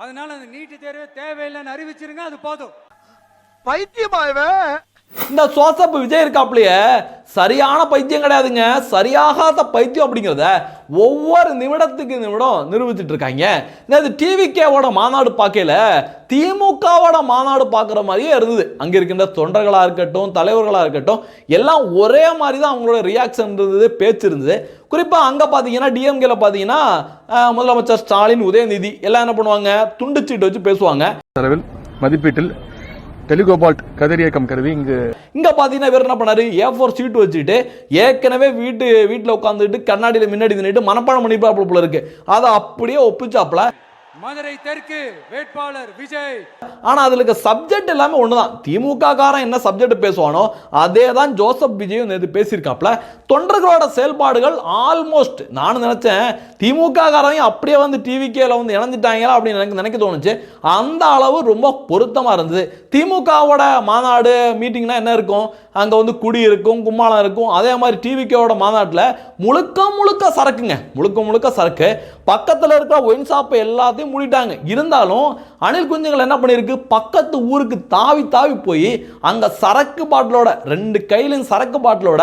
அதனால அந்த நீட்டு தேர்வே தேவையில்லைன்னு அறிவிச்சிருங்க அது போதும். பைத்தியமாவே இந்த சோசப்பு விஜய் இருக்காப்லையே சரியான பைத்தியம் கிடையாதுங்க. சரியாகாத பைத்தியம் அப்படிங்கிறத ஒவ்வொரு நிமிடத்துக்கு நிமிடம் நிரூபிச்சிட்டு இருக்காங்க இந்த டிவிகேவோட மாநாடு பார்க்கல திமுகவோட மாநாடு பார்க்குற மாதிரியே இருந்தது. அங்கே இருக்கின்ற தொண்டர்களாக இருக்கட்டும் தலைவர்களாக இருக்கட்டும் எல்லாம் ஒரே மாதிரி தான் அவங்களோட ரியாக்ஷன் இருந்தது பேச்சு இருந்தது. குறிப்பாக அங்கே பார்த்தீங்கன்னா டிஎம்கேல பார்த்தீங்கன்னா முதலமைச்சர் ஸ்டாலின் உதயநிதி எல்லாம் என்ன பண்ணுவாங்க? துண்டு சீட்டு வச்சு பேசுவாங்க. மதிப்பீட்டில் டெலிகோபால்ட் கதிரியக்கம் கருவி இங்கு இங்கே பார்த்தீங்கன்னா இவர் என்ன பண்ணாரு? ஏ ஃபோர் சீட் வச்சுட்டு ஏற்கனவே வீட்டு வீட்டில் உட்காந்துட்டு கண்ணாடியில் முன்னாடி நின்றுட்டு மனப்பாடம் பண்ணிப்பாப்புல போல இருக்கு. அதை அப்படியே ஒப்பிச்சாப்புல. மதுரை தெற்கு வேட்பாளர் விஜய். ஆனா அதுல இருக்க சப்ஜெக்ட் எல்லாமே ஒண்ணுதான். திமுக காரன் என்ன சப்ஜெக்ட் பேசுவானோ அதே தான் ஜோசப் விஜயும் நேற்று பேசியிருக்காப்ல. தொண்டர்களோட செயல்பாடுகள் ஆல்மோஸ்ட் நானும் நினைச்சேன் திமுக காரங்க அப்படியே வந்து டிவிகேல வந்து இணைஞ்சிட்டாங்களா அப்படின்னு எனக்கு நினைக்க தோணுச்சு. அந்த அளவு ரொம்ப பொருத்தமா இருந்தது. திமுகவோட மாநாடு மீட்டிங்னா என்ன இருக்கும்? அங்கே வந்து குடி இருக்கும் கும்மாளம் இருக்கும். அதே மாதிரி டிவிகேவோட மாநாட்டில் முழுக்க முழுக்க சரக்குங்க. முழுக்க முழுக்க சரக்கு. பக்கத்தில் இருக்கிற ஒயின் ஷாப்பை எல்லாத்தையும் மூடிட்டாங்க. இருந்தாலும் அணில் குஞ்சுகள் என்ன பண்ணியிருக்கு? பக்கத்து ஊருக்கு தாவி தாவி போய் அங்கே சரக்கு பாட்டிலோட ரெண்டு கையிலும் சரக்கு பாட்டிலோட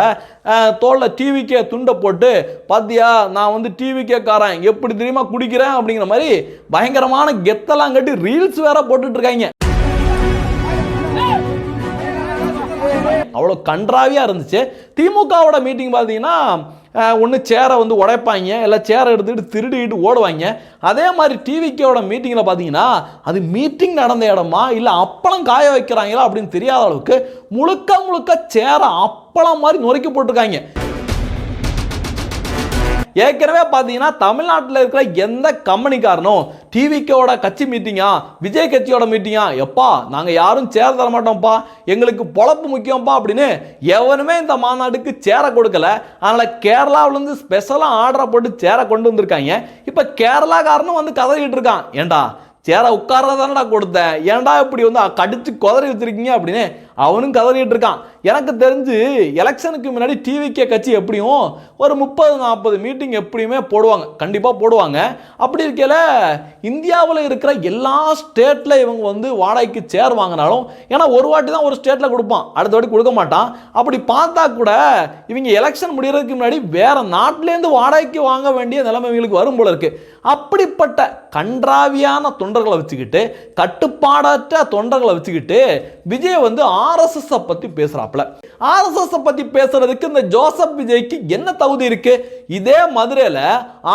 தோளில் டிவிக்கே துண்டை போட்டு பாத்தியா நான் வந்து டிவிக்கே காரன் எப்படி தெரியுமா குடிக்கிறேன் அப்படிங்கிற மாதிரி பயங்கரமான கெத்தெல்லாம் கட்டி ரீல்ஸ் வேற போட்டுட்ருக்காங்க அவ்வளோ கன்றாவியாக இருந்துச்சு. திமுகவோட மீட்டிங் பார்த்தீங்கன்னா ஒன்று சேரை வந்து உடைப்பாங்க இல்லை சேரை எடுத்துக்கிட்டு திருடிக்கிட்டு ஓடுவாங்க. அதே மாதிரி டிவிக்கோட மீட்டிங்கில் பார்த்தீங்கன்னா அது மீட்டிங் நடந்த இடமா இல்லை அப்பளம் காய வைக்கிறாங்களா அப்படின்னு தெரியாத அளவுக்கு முழுக்க முழுக்க சேரை அப்பளம் மாதிரி நொறுக்கி போட்டிருக்காங்க. ஏற்கனவே பார்த்தீங்கன்னா தமிழ்நாட்டில் இருக்கிற எந்த கம்பெனிக்காரனும் டிவிக்கோட கட்சி மீட்டிங்கா விஜய் கட்சியோட மீட்டிங்கா எப்பா நாங்கள் யாரும் சேர தர மாட்டோம்ப்பா எங்களுக்கு பொழப்பு முக்கியம்ப்பா அப்படின்னு எவனுமே இந்த மாநாட்டுக்கு சேர கொடுக்கல. அதனால் கேரளாவிலேருந்து ஸ்பெஷலாக ஆர்டரை போட்டு சேரை கொண்டு வந்திருக்காங்க. இப்போ கேரளாக்காரனும் வந்து கதறிக்கிட்டு இருக்கான். ஏண்டா சேரை உட்காரதானடா கொடுத்தேன் ஏன்டா இப்படி வந்து கடிச்சு குதறி வச்சிருக்கீங்க அப்படின்னு அவனும் கதறிட்டு இருக்கான் எனக்கு தெரிஞ்சு எலெக்ஷனுக்கு முன்னாடி டிவிகே கட்சி எப்படியும் ஒரு முப்பது நாற்பது மீட்டிங் எப்படியுமே போடுவாங்க. கண்டிப்பாக போடுவாங்க. அப்படி இருக்கையில இந்தியாவில் இருக்கிற எல்லா ஸ்டேட்டில் இவங்க வந்து வாடகைக்கு சேர் வாங்கினாலும் ஏன்னா ஒரு வாட்டி தான் ஒரு ஸ்டேட்டில் கொடுப்பான். அடுத்த வாட்டி கொடுக்க மாட்டான். அப்படி பார்த்தா கூட இவங்க எலெக்ஷன் முடிகிறதுக்கு முன்னாடி வேறு நாட்டிலேருந்து வாடகைக்கு வாங்க வேண்டிய நிலைமை இவங்களுக்கு வரும் போல இருக்குது அப்படிப்பட்ட கன்றாவியான தொண்டர்களை வச்சுக்கிட்டு கட்டுப்பாடற்ற தொண்டர்களை வச்சுக்கிட்டு விஜய் வந்து ஆர்எஸ்எஸ்ஸை பற்றி பேசுகிறாப்புல ஆர்எஸ்எஸ்ஸை பற்றி பேசுகிறதுக்கு இந்த ஜோசப் விஜய்க்கு என்ன தகுதி இருக்கு? இதே மதுரையில்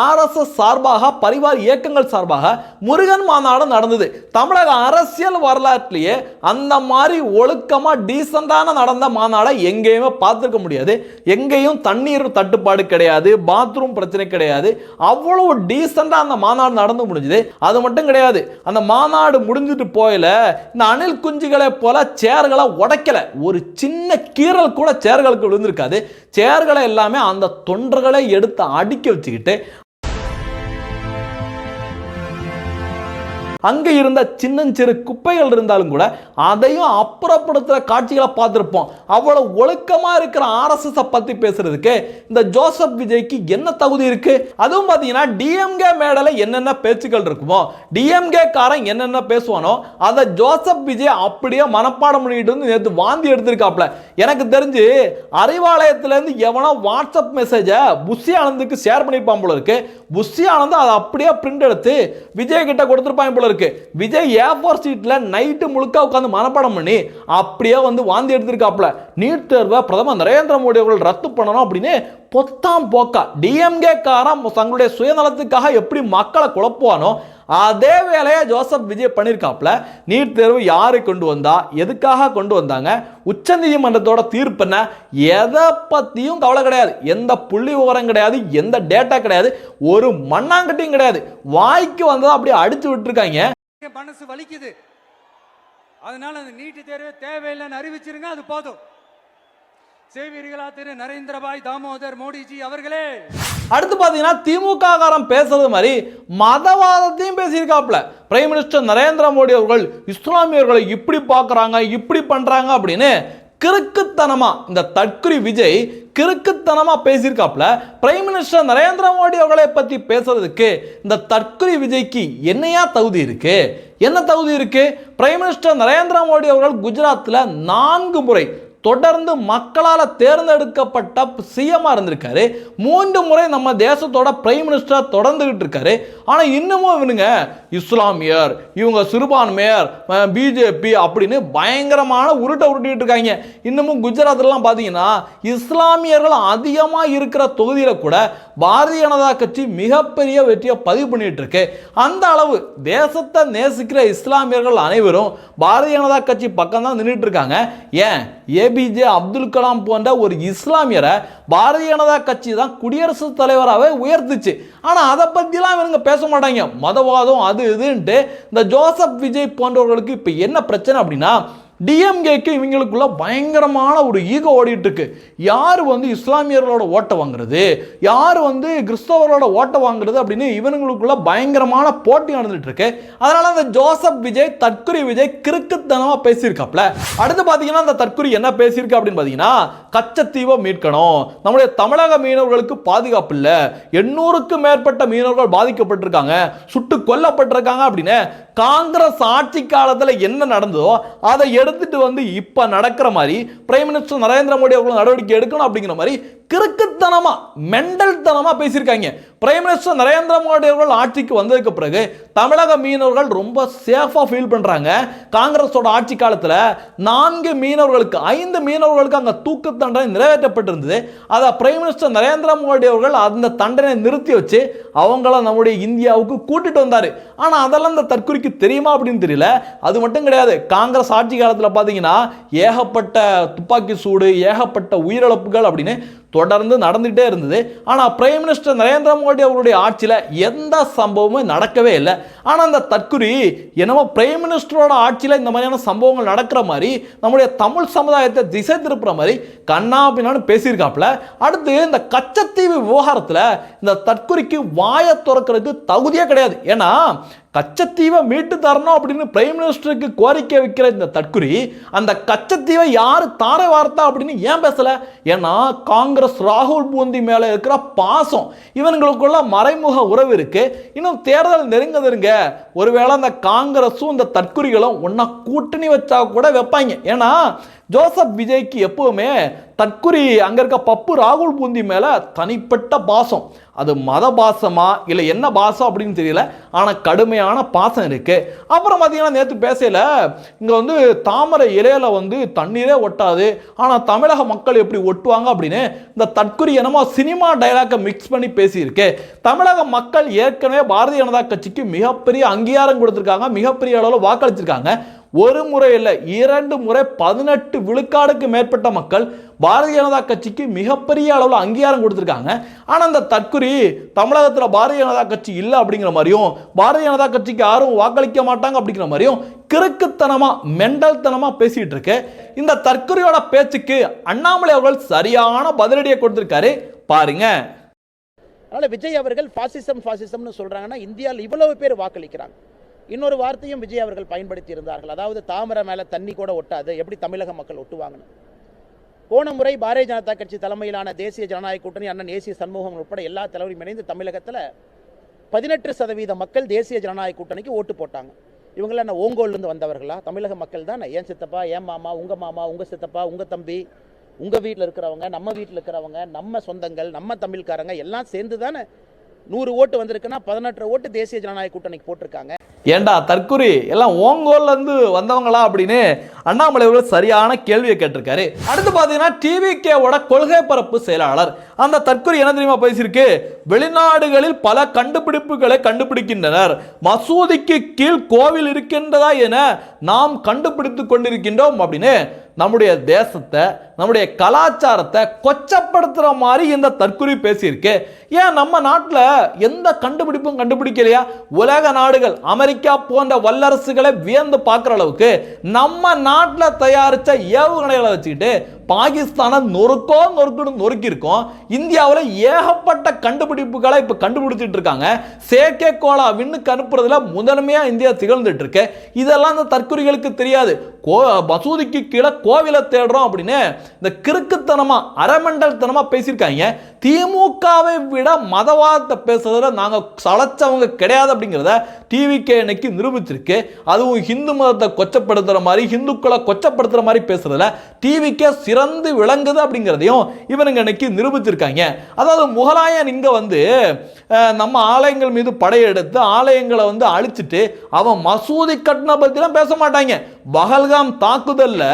ஆர்எஸ்எஸ் சார்பாக பரிவார் இயக்கங்கள் சார்பாக முருகன் மாநாடு நடந்தது. தமிழக அரசியல் வரலாற்றிலேயே அந்த மாதிரி ஒழுக்கமாக டீசெண்டான நடந்த மாநாடை எங்கேயுமே பார்த்துருக்க முடியாது. எங்கேயும் தண்ணீர் தட்டுப்பாடு கிடையாது பாத்ரூம் பிரச்சனை கிடையாது. அவ்வளவு டீசெண்டாக அந்த மாநாடு நடந்து முடிஞ்சுது. அது மட்டும் கிடையாது. அந்த மாநாடு முடிஞ்சிட்டு போயில இந்த அணில் குஞ்சுகளை போல சேர்களை உடைக்கல. ஒரு சின்ன கீறல் கூட சேர்களுக்கு விழுந்திருக்காது. சேர்களை எல்லாமே அந்த தொண்டர்களை எடுத்து அடிக்க வச்சுக்கிட்டு அங்கே இருந்த சின்னஞ்சிறு குப்பைகள் இருந்தாலும் கூட அதையும் அப்புறப்படுத்துகிற காட்சிகளை பார்த்துருப்போம். அவ்வளோ ஒழுக்கமாக இருக்கிற ஆர்எஸ்எஸை பற்றி பேசுறதுக்கு இந்த ஜோசப் விஜய்க்கு என்ன தகுதி இருக்குது அதுவும் பார்த்தீங்கன்னா டிஎம்கே மேடலில் என்னென்ன பேச்சுக்கள் இருக்குமோ டிஎம்கே காரன் என்னென்ன பேசுவானோ அதை ஜோசப் விஜய் அப்படியே மனப்பாடம் பண்ணிட்டு வந்து நேற்று வாந்தி எடுத்திருக்காப்ல எனக்கு தெரிஞ்சு அறிவாலயத்திலேருந்து எவனோ வாட்ஸ்அப் மெசேஜை புஷி ஆனந்துக்கு ஷேர் பண்ணியிருப்பான் போல இருக்கு. புஷி ஆனந்த் அதை அப்படியே பிரிண்ட் எடுத்து விஜய் கிட்ட கொடுத்துருப்பான் போல இருக்கு. விஜய் ஏ ஃபோர் சீட்ல நைட்டு முழுக்க உட்காந்து மனப்பாடம் பண்ணி அப்படியே வந்து வாந்தி எடுத்திருக்காப்ல நீட் தேர்வை பிரதமர் நரேந்திர மோடி அவர்கள் ரத்து பண்ணணும் அப்படின்னு பொத்தாம் போக்கா. டிஎம்கே காரம் தங்களுடைய சுயநலத்துக்காக எப்படி மக்களை குழப்புவானோ அதே வேலையை ஜோசப் விஜய் பண்ணியிருக்காப்ல நீட் தேர்வு யாரு கொண்டு வந்தா எதுக்காக கொண்டு வந்தாங்க உச்சநீதிமன்றத்தோட நீதிமன்றத்தோட என்ன எதை பற்றியும் கவலை கிடையாது. எந்த புள்ளி விவரம் கிடையாது எந்த டேட்டா கிடையாது ஒரு மண்ணாங்கட்டியும் கிடையாது. வாய்க்கு வந்ததை அப்படியே அடிச்சு விட்டுருக்காங்க. மனசு வலிக்குது. அதனால அந்த நீட்டு தேர்வு தேவையில்லைன்னு அறிவிச்சிருங்க அது போதும். செய்வீர்களா திரு நரேந்திரபாய் தாமோதர் மோடிஜி அவர்களே. அடுத்து பார்த்தீங்கன்னா திமுக காரன் பேசுறது மாதிரி மதவாதத்தையும் பேசியிருக்காப்ல பிரைம் மினிஸ்டர் நரேந்திர மோடி அவர்கள் இஸ்லாமியர்களை இப்படி பார்க்குறாங்க இப்படி பண்ணுறாங்க அப்படின்னு கிறுக்குத்தனமாக இந்த தற்குறி விஜய் கிறுக்குத்தனமாக பேசியிருக்காப்ல பிரைம் மினிஸ்டர் நரேந்திர மோடி அவர்களை பற்றி பேசுறதுக்கு இந்த தற்குறி விஜய்க்கு என்னையா தகுதி இருக்கு? என்ன தகுதி இருக்கு? பிரைம் மினிஸ்டர் நரேந்திர மோடி அவர்கள் குஜராத்தில் நான்கு முறை தொடர்ந்து மக்களால் தேர்ந்தெடுக்கப்பட்ட சிஎம்மாக இருந்திருக்காரு. மூன்று முறை நம்ம தேசத்தோட பிரைம் மினிஸ்டர் தொடர்ந்துகிட்டு இருக்காரு. ஆனால் இன்னமும் இவனுங்க இஸ்லாமியர் இவங்க சிறுபான்மையர் பிஜேபி அப்படின்னு பயங்கரமான உருட்டை உருட்டிட்டு இருக்காங்க. இன்னமும் குஜராத்லாம் பார்த்தீங்கன்னா இஸ்லாமியர்கள் அதிகமாக இருக்கிற தொகுதியில் கூட பாரதிய ஜனதா கட்சி மிகப்பெரிய வெற்றியை பதிவு பண்ணிட்டு இருக்கு. அந்த அளவு தேசத்தை நேசிக்கிற இஸ்லாமியர்கள் அனைவரும் பாரதிய ஜனதா கட்சி பக்கம் தான் நின்றுட்டு இருக்காங்க. ஏன்? ஏ ஏபிஜே அப்துல் கலாம் போன்ற ஒரு இஸ்லாமியரை பாரதிய ஜனதா கட்சி தான் குடியரசுத் தலைவராகவே உயர்த்துச்சு. ஆனால் அதை பற்றிலாம் இவங்க பேச மாட்டாங்க. மதவாதம் அது இதுன்ட்டு இந்த ஜோசப் விஜய் போன்றவர்களுக்கு இப்போ என்ன பிரச்சனை அப்படின்னா டிஎம்கேக்கு இவங்களுக்குள்ள பயங்கரமான ஒரு ஈகோ ஓடிட்டு இருக்கு யார் வந்து இஸ்லாமியர்களோட ஓட்டை வாங்குறது? யார் வந்து கிறிஸ்தவர்களோட ஓட்டை வாங்குறது அப்படின்னு இவனுங்களுக்குள்ள பயங்கரமான போட்டி நடந்துட்டு இருக்கு அதனால அந்த ஜோசப் விஜய் தற்குறி விஜய் கிறுக்குத்தனமா பேசியிருக்காப்ல. அடுத்து பார்த்தீங்கன்னா அந்த தற்குறி என்ன பேசியிருக்கு அப்படின்னு பார்த்தீங்கன்னா கச்சத்தீவை மீட்கணும். நம்முடைய தமிழக மீனவர்களுக்கு பாதுகாப்பு இல்லை. எண்ணூறுக்கும் மேற்பட்ட மீனவர்கள் பாதிக்கப்பட்டிருக்காங்க. சுட்டு கொல்லப்பட்டிருக்காங்க அப்படின்னு காங்கிரஸ் ஆட்சி காலத்தில் என்ன நடந்ததோ அதை எடுத்துட்டு வந்து இப்போ நடக்கிற மாதிரி பிரைம் மினிஸ்டர் நரேந்திர மோடி அவர்கள் நடவடிக்கை எடுக்கணும் அப்படிங்கிற மாதிரி கிறுக்குத்தனமாக மெண்டல் தனமாக பேசியிருக்காங்க. பிரைம் மினிஸ்டர் நரேந்திர மோடி அவர்கள் ஆட்சிக்கு வந்ததுக்கு பிறகு தமிழக மீனவர்கள் ரொம்ப சேஃபாக ஃபீல் பண்ணுறாங்க காங்கிரஸோட ஆட்சி காலத்தில் நான்கு மீனவர்களுக்கு ஐந்து மீனவர்களுக்கு அங்கே தூக்கு தண்டனை நிறைவேற்றப்பட்டிருந்தது. அதை பிரைம் மினிஸ்டர் நரேந்திர மோடி அவர்கள் அந்த தண்டனை நிறுத்தி வச்சு அவங்கள நம்முடைய இந்தியாவுக்கு கூட்டிட்டு வந்தார். ஆனால் அதெல்லாம் இந்த தற்குறிக்கு தெரியுமா அப்படின்னு தெரியல. அது மட்டும் கிடையாது. காங்கிரஸ் ஆட்சி காலத்தில் பார்த்தீங்கன்னா ஏகப்பட்ட துப்பாக்கி சூடு ஏகப்பட்ட உயிரிழப்புகள் அப்படின்னு தொடர்ந்து நடந்துகிட்டே இருந்தது. ஆனால் பிரைம் மினிஸ்டர் நரேந்திர மோடி அவருடைய ஆட்சியில் எந்த சம்பவமும் நடக்கவே இல்லை. ஆனால் அந்த தற்குறி என்னமோ பிரைம் மினிஸ்டரோட ஆட்சியில் இந்த மாதிரியான சம்பவங்கள் நடக்கிற மாதிரி நம்முடைய தமிழ் சமுதாயத்தை திசை திருப்புற மாதிரி கண்ணா பின்னான்னு பேசியிருக்காப்புல. அடுத்து இந்த கச்சத்தீவு விவகாரத்தில் இந்த தற்குறிக்கு வாயை திறக்கிறதுக்கு தகுதியே கிடையாது. ஏன்னா கச்சத்தீவை மீட்டு தரணும் அப்படின்னு பிரைம் மினிஸ்டருக்கு கோரிக்கை வைக்கிற இந்த தற்குறி அந்த கச்சத்தீவை யார் தாரை வார்த்தா அப்படின்னு ஏன் பேசலை? ஏன்னா காங்கிரஸ் ராகுல் பூந்தி மேலே இருக்கிற பாசம் இவங்களுக்குள்ள மறைமுக உறவு இருக்கு. இன்னும் தேர்தல் நெருங்க நெருங்க ஒருவேளை அந்த காங்கிரஸும் இந்த தற்குறிகளும் ஒன்றா கூட்டணி வச்சா கூட வைப்பாங்க. ஏன்னா ஜோசப் விஜய்க்கு எப்பவுமே தற்குறி அங்கே இருக்க பப்பு ராகுல் பூந்தி மேலே தனிப்பட்ட பாசம். அது மத பாசமா இல்லை என்ன பாசம் அப்படின்னு தெரியல. ஆனால் கடுமையான பாசம் இருக்குது அப்புறம் பார்த்தீங்கன்னா நேற்று பேசையில் இங்கே வந்து தாமரை இலையில் வந்து தண்ணீரே ஒட்டாது. ஆனால் தமிழக மக்கள் எப்படி ஒட்டுவாங்க அப்படின்னு இந்த தற்குறி என்னமோ சினிமா டைலாக்கை மிக்ஸ் பண்ணி பேசியிருக்கு. தமிழக மக்கள் ஏற்கனவே பாரதிய ஜனதா கட்சிக்கு மிகப்பெரிய அங்கீகாரம் கொடுத்துருக்காங்க. மிகப்பெரிய அளவில் வாக்களிச்சிருக்காங்க. ஒரு முறை இல்லை இரண்டு முறை பதினெட்டு விழுக்காடுக்கு மேற்பட்ட மக்கள் பாரதிய ஜனதா கட்சிக்கு மிகப்பெரிய அளவில் அங்கீகாரம் கொடுத்துருக்காங்க. ஆனால் அந்த தற்குறி தமிழகத்தில் பாரதிய ஜனதா கட்சி இல்லை அப்படிங்கிற மாதிரியும் பாரதிய ஜனதா கட்சிக்கு யாரும் வாக்களிக்க மாட்டாங்க அப்படிங்கிற மாதிரியும் கிறுக்குத்தனமாக மெண்டல்தனமாக பேசிகிட்டு இருக்கு. இந்த தற்குறியோட பேச்சுக்கு அண்ணாமலை அவர்கள் சரியான பதிலடியை கொடுத்துருக்காரு. பாருங்க. அதனால விஜய் அவர்கள் பாசிசம் ஃபாசிசம்னு சொல்கிறாங்கன்னா இந்தியாவில் இவ்வளவு பேர் வாக்களிக்கிறாங்க. இன்னொரு வார்த்தையும் விஜய் அவர்கள் பயன்படுத்தி இருந்தார்கள் அதாவது தாமரை மேலே தண்ணி கூட ஒட்டாது. எப்படி தமிழக மக்கள் ஒட்டுவாங்கன்னு. போன முறை பாரதிய ஜனதா கட்சி தலைமையிலான தேசிய ஜனநாயக கூட்டணி அண்ணன் ஏசி சண்முகம் உட்பட எல்லா தலைவரும் இணைந்து தமிழகத்தில் பதினெட்டு சதவீத மக்கள் தேசிய ஜனநாயக கூட்டணிக்கு ஓட்டு போட்டாங்க. இவங்களாம் என்ன ஓங்கோல்லேருந்து வந்தவர்களா? தமிழக மக்கள் தானே. ஏன் சித்தப்பா ஏன் மாமா உங்கள் மாமா உங்கள் சித்தப்பா உங்கள் தம்பி உங்கள் வீட்டில் இருக்கிறவங்க நம்ம வீட்டில் இருக்கிறவங்க நம்ம சொந்தங்கள் நம்ம தமிழ்காரங்க எல்லாம் சேர்ந்து தானே நூறு ஓட்டு வந்திருக்குன்னா பதினெட்டு ஓட்டு தேசிய ஜனநாயக கூட்டணிக்கு போட்டிருக்காங்க. ஏண்டா தற்குறி? எல்லாம் ஓங்கோல்ல இருந்து வந்தவங்களா அப்படின்னு அண்ணாமலை அவர்கள் சரியான கேள்வியை கேட்டிருக்காரு. அடுத்து பார்த்தீங்கன்னா டிவிகேவோட கொள்கை பரப்பு செயலாளர். அந்த தற்குறி என்ன தெரியுமா பேசியிருக்கு? வெளிநாடுகளில் பல கண்டுபிடிப்புகளை கண்டுபிடிக்கின்றனர். மசூதிக்கு கீழ் கோவில் இருக்கின்றதா என நாம் கண்டுபிடித்து கொண்டிருக்கின்றோம் அப்படின்னு நம்முடைய தேசத்தை நம்முடைய கலாச்சாரத்தை கொச்சப்படுத்துகிற மாதிரி இந்த தற்குறி பேசியிருக்கு. ஏன் நம்ம நாட்டில் எந்த கண்டுபிடிப்பும் கண்டுபிடிக்கலையா? உலக நாடுகள் அமெரிக்கா போன்ற வல்லரசுகளை வியந்து பார்க்குற அளவுக்கு நம்ம நாட்டில் தயாரித்த ஏவுகணைகளை வச்சுக்கிட்டு பாகிஸ்தானை நொறுக்கோ நொறுக்குன்னு நொறுக்கியிருக்கோம். இந்தியாவில் ஏகப்பட்ட கண்டுபிடிப்புகளை இப்போ கண்டுபிடிச்சிட்டு இருக்காங்க. செயற்கை கோளா விண்ணுக்கு அனுப்புறதுல முதன்மையாக இந்தியா திகழ்ந்துட்டு இருக்கு இதெல்லாம் இந்த தற்குறிகளுக்கு தெரியாது. கோ மசூதிக்கு கீழே கோவிலை தேடுறோம் அப்படின்னு இந்த கிறுக்குத்தனமாக அறமண்டல்தனமா பேசியிருக்காங்க. திமுகவை விட மதவாதத்தை பேசுறதுல நாங்கள் சளைச்சவங்க கிடையாது அப்படிங்கிறத டிவிகே இன்னைக்கு நிரூபிச்சிருக்கு. அதுவும் ஹிந்து மதத்தை கொச்சப்படுத்துகிற மாதிரி ஹிந்துக்களை கொச்சப்படுத்துகிற மாதிரி பேசுறதுல டிவிகே சிறந்து விளங்குது அப்படிங்கிறதையும் இவனுங்க இன்னைக்கு நிரூபிச்சிருக்காங்க. அதாவது முகலாயன் இங்கே வந்து நம்ம ஆலயங்கள் மீது படையெடுத்து ஆலயங்களை வந்து அழிச்சிட்டு அவன் மசூதி கட்டின பற்றிலாம் பேச மாட்டாங்க. பகல்காம் தாக்குதலில்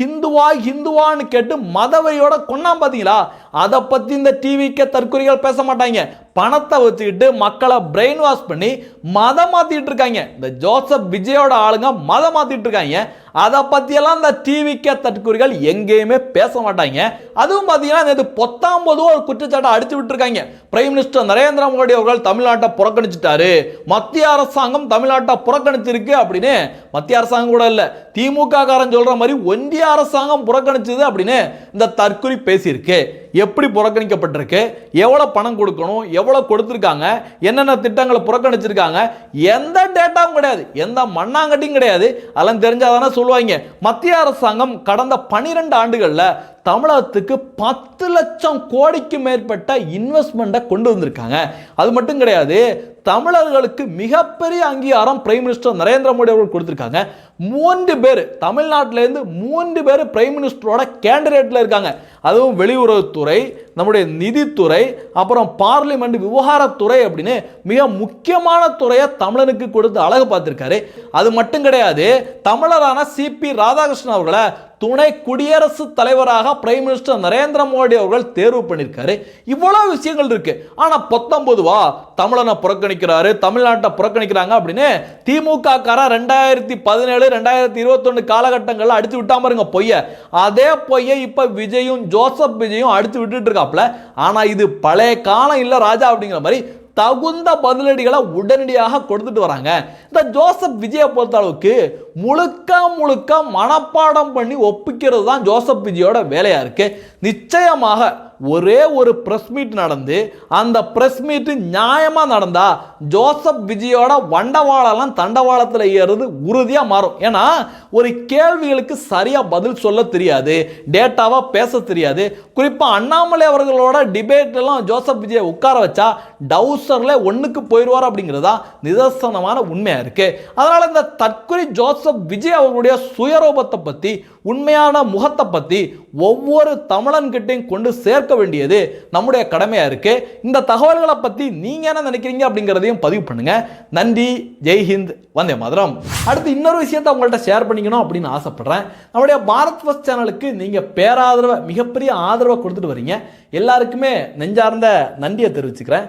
ஹிந்துவா ஹிந்துவான்னு கேட்டு மதவையோட கொண்டான் பார்த்தீங்களா அதை பற்றி இந்த டிவிக்கு தற்கொலைகள் பேச மாட்டாங்க. பணத்தை வச்சுக்கிட்டு மக்களை பிரெயின் வாஷ் பண்ணி மதம் மாற்றிட்டு இருக்காங்க. இந்த ஜோசப் விஜயோட ஆளுங்க மதம் மாற்றிட்டு இருக்காங்க. அதை பற்றியெல்லாம் இந்த டிவிக்கே தற்குறிகள் எங்கேயுமே பேச மாட்டாங்க. அதுவும் பார்த்தீங்கன்னா நேற்று பத்தொன்பது ஒரு குற்றச்சாட்டை அடிச்சு விட்டுருக்காங்க. பிரைம் மினிஸ்டர் நரேந்திர மோடி அவர்கள் தமிழ்நாட்டை புறக்கணிச்சிட்டாரு. மத்திய அரசாங்கம் தமிழ்நாட்டை புறக்கணிச்சிருக்கு அப்படின்னு மத்திய அரசாங்கம் கூட இல்லை. திமுக காரன் சொல்ற மாதிரி ஒன்றிய அரசாங்கம் புறக்கணிச்சது அப்படின்னு இந்த தற்கொலை பேசியிருக்கு. எப்படி புறக்கணிக்கப்பட்டிருக்கு? எவ்வளோ பணம் கொடுக்கணும்? எவ்வளோ கொடுத்துருக்காங்க? என்னென்ன திட்டங்களை புறக்கணிச்சிருக்காங்க? எந்த டேட்டாவும் கிடையாது. எந்த மண்ணாங்கட்டியும் கிடையாது. அதெல்லாம் தெரிஞ்சாதானே சொல்லுவாங்க. மத்திய அரசாங்கம் கடந்த பனிரெண்டு ஆண்டுகளில் தமிழகத்துக்கு பத்து லட்சம் கோடிக்கு மேற்பட்ட இன்வெஸ்ட்மெண்ட்டை கொண்டு வந்திருக்காங்க. அது மட்டும் கிடையாது தமிழர்களுக்கு மிகப்பெரிய அங்கீகாரம் பிரைம் மினிஸ்டர் நரேந்திர மோடி அவர்கள் கொடுத்துருக்காங்க. மூன்று பேர் தமிழ்நாட்டிலேருந்து மூன்று பேர் பிரைம் மினிஸ்டரோட கேண்டிடேட்டில் இருக்காங்க. அதுவும் வெளியுறவுத்துறை நம்முடைய நிதித்துறை அப்புறம் பார்லிமெண்ட் விவகாரத்துறை அப்படின்னு மிக முக்கியமான துறையை தமிழனுக்கு கொடுத்து அழகு பார்த்துருக்காரு. அது மட்டும் கிடையாது தமிழரான சிபி ராதாகிருஷ்ணன் அவர்களை துணை குடியரசுத் தலைவராக பிரைம் மினிஸ்டர் நரேந்திர மோடி அவர்கள் தேர்வு பண்ணியிருக்காரு. இவ்வளோ விஷயங்கள் இருக்கு. ஆனால் பத்தொன்பதுவா? தமிழனை புறக்கணிக்கிறாரு தமிழ்நாட்டை புறக்கணிக்கிறாங்க அப்படின்னு திமுக காரா ரெண்டாயிரத்தி பதினேழு ரெண்டாயிரத்தி இருபத்தொன்னு காலகட்டங்களில் அடித்து விட்டாம இருங்க பொய்ய. அதே பொய்யை இப்போ விஜயும் ஜோசப் விஜயும் அடித்து விட்டுட்டு இருக்காப்ல ஆனா இது பழைய காலம் இல்ல ராஜா அப்படிங்கிற மாதிரி தகுந்த பதிலடிகளை உடனடியாக கொடுத்துட்டு வராங்க. இந்த ஜோசப் விஜயை பொறுத்த அளவுக்கு முழுக்க முழுக்க மனப்பாடம் பண்ணி ஒப்பிக்கிறது தான் ஜோசப் விஜயோட வேலையா இருக்கு. நிச்சயமாக ஒரே ஒரு ப்ரெஸ் மீட் நடந்து அந்த ப்ரெஸ் மீட்டு நியாயமாக நடந்தால் ஜோசப் விஜயோட வண்டவாளம்லாம் தண்டவாளத்தில் ஏறுறது உறுதியாக மாறும். ஏன்னா ஒரு கேள்விகளுக்கு சரியாக பதில் சொல்ல தெரியாது டேட்டாவாக பேச தெரியாது. குறிப்பாக அண்ணாமலை அவர்களோட டிபேட்லாம் ஜோசப் விஜயை உட்கார வச்சா டவுசரில் ஒன்றுக்கு போயிடுவார் அப்படிங்கிறதா நிதர்சனமான உண்மையாக இருக்குது அதனால் இந்த தற்கொலை ஜோசப் விஜய் அவர்களுடைய சுயரூபத்தை பற்றி உண்மையான முகத்தை பற்றி ஒவ்வொரு தமிழன்கிட்டையும் கொண்டு சேர்க்க வேண்டியது நம்முடைய கடமையாக இருக்குது இந்த தகவல்களை பற்றி நீங்கள் என்ன நினைக்கிறீங்க அப்படிங்கிறதையும் பதிவு பண்ணுங்கள் நன்றி ஜெய்ஹிந்த் வந்தே மாதிரம். அடுத்து இன்னொரு விஷயத்தை உங்கள்கிட்ட ஷேர் பண்ணிக்கணும் அப்படின்னு ஆசைப்பட்றேன். நம்முடைய பாரத் ஃபர்ஸ்ட் சேனலுக்கு நீங்கள் பேராதரவை மிகப்பெரிய ஆதரவை கொடுத்துட்டு வரீங்க. எல்லாருக்குமே நெஞ்சார்ந்த நன்றியை தெரிவிச்சுக்கிறேன்.